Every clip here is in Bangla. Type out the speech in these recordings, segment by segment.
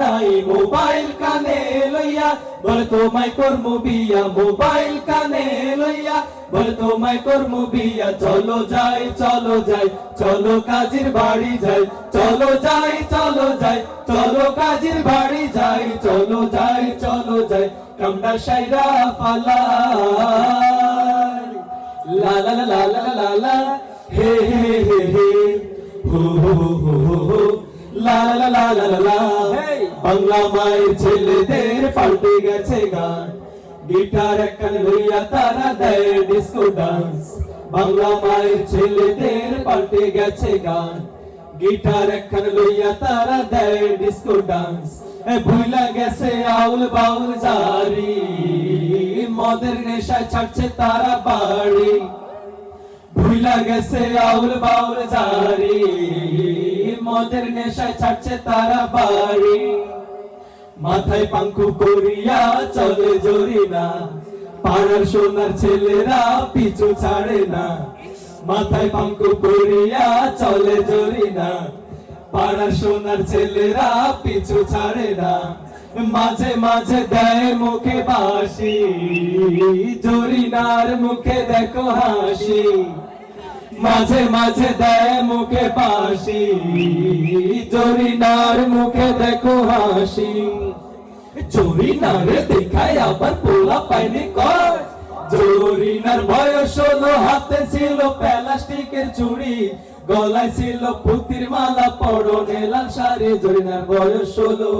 নাই মোবাইল কানে লইয়া, বল তোমায় কর্ম বিয়া, মোবাইল কানে লইয়া, বল তোমায় কর্ম বিয়া, চলো যাই চলো যাই, চলো কাজের বাড়ি যাই, চলো যাই চলো যাই, চলো কাজের বাড়ি যাই, চলো যাই চলো যাই কামড়া সাইরা পালা লা লা লা লা লা লা বাংলা মায়ের ছেলেদের পাল্টে গেছে গান। গিটার একখান লইয়া তারা দেয় ডিস্কো ডান্স বাংলা মায়ের ছেলেদের পাল্টে গেছে গান। গিটার একখান লইয়া তারা দেয় ডিস্কো ডান্স এ ভুইলা গেছে আউল বাউল জারি। মদের নেশায় ছাড়ছে তারা বাড়ি। ভুইলা গেছে আউল বাউল জারি। মদের নেশায় ছাড়ছে তারা বাড়ি। মাথায় পাঙ্কু করিয়া চলে জরি না পাড়ার সোনার ছেলেরা পিছু ছাড়ে না। মাথায় পাঙ্কু করিয়া চলে জরি না পাড়ার সোনার ছেলেরা পিছু ছাড়ে না। মাঝে মাঝে দেয় মুখে বাসি জরিনার মুখে দেখো হাসি। মাঝে মাঝে দেয় মুখে বাসি জরিনার মুখে দেখো হাসি। জরিনার দেখায় আবার পোলা পাইনি কর জরিনার বয়স হলো, হাতে ছিল প্লাস্টিকের চুড়ি। গলায় ছিল পুতির মালা, পরনে লাল শাড়ি। জরিনার বয়স হলো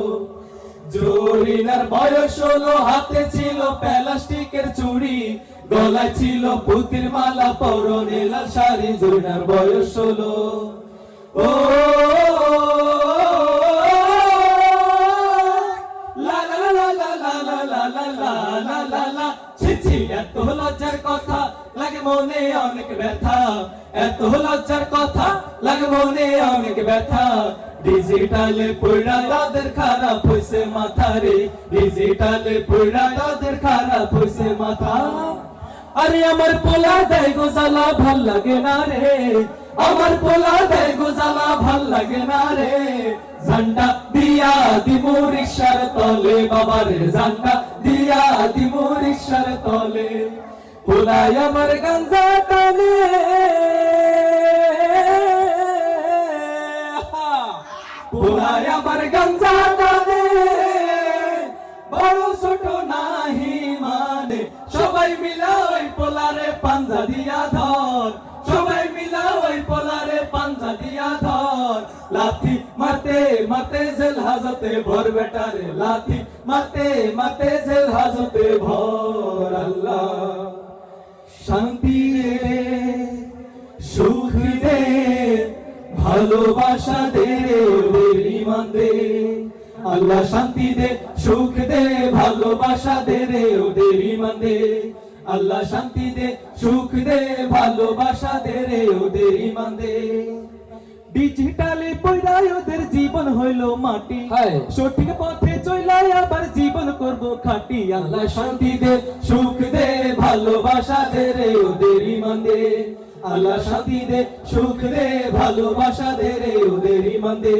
জরিনার বয়স হলো হাতে ছিল প্যালাস্টিকের চুড়ি গলায় ছিল পুতির মালা পরনে লাল শাড়ি জরিনার বয়স হলো ও এত লজ্জার এত লজ্জার কথা লাগে মনে অনেক ব্যথা ডিজিটালে পড়া তাদের খারাপ হইছে মাথা রে ডিজিটালে পড়া তাদের খারাপ হইছে মাথা আরে আমার পোলা দেয় গোজালা ভালো লাগে না রে আমার পোলা দেয় গোজালা ভালো লাগে না রে ঝান্ডা দিয়া দিমু রিক্সার তলে বাবারে ঝান্ডা দিয়া দিমু রিক্সার তলে পোলাই আমার গাঞ্জা টানে পোলাই আমার গাঞ্জা টানে বড় ছোট নাহি মানে সবাই মিলা ওই পোলারে পাঞ্জা দিয়া ধর সবাই মিলা ওই পোলারে পাঞ্জা দিয়া ধর লাথি মারতে মারতে জেল হাজতে ভর বেটারে লাথি মারতে মারতে জেল হাজতে ভর আল্লাহ শান্তি রে সুখ দে ভালোবাসা দে ইমান দে আল্লাহ শান্তি দে সুখ দে ভালোবাসা দে রে ওদের ইমান দে আল্লাহ শান্তি দে সুখ দে ভালোবাসা দে রে ওদের ইমান দে ডিজিটালে পয়রাই ওদের জীবন হইল মাটি। সঠিক পথে চলাই আবার জীবন করব খাটি। আল্লাহ শান্তি দে সুখ দে ভালোবাসা দে রে ওদের ইমান দে আল্লাহ শান্তি দে সুখ দে ভালোবাসা দে রে ওদের ইমান দে।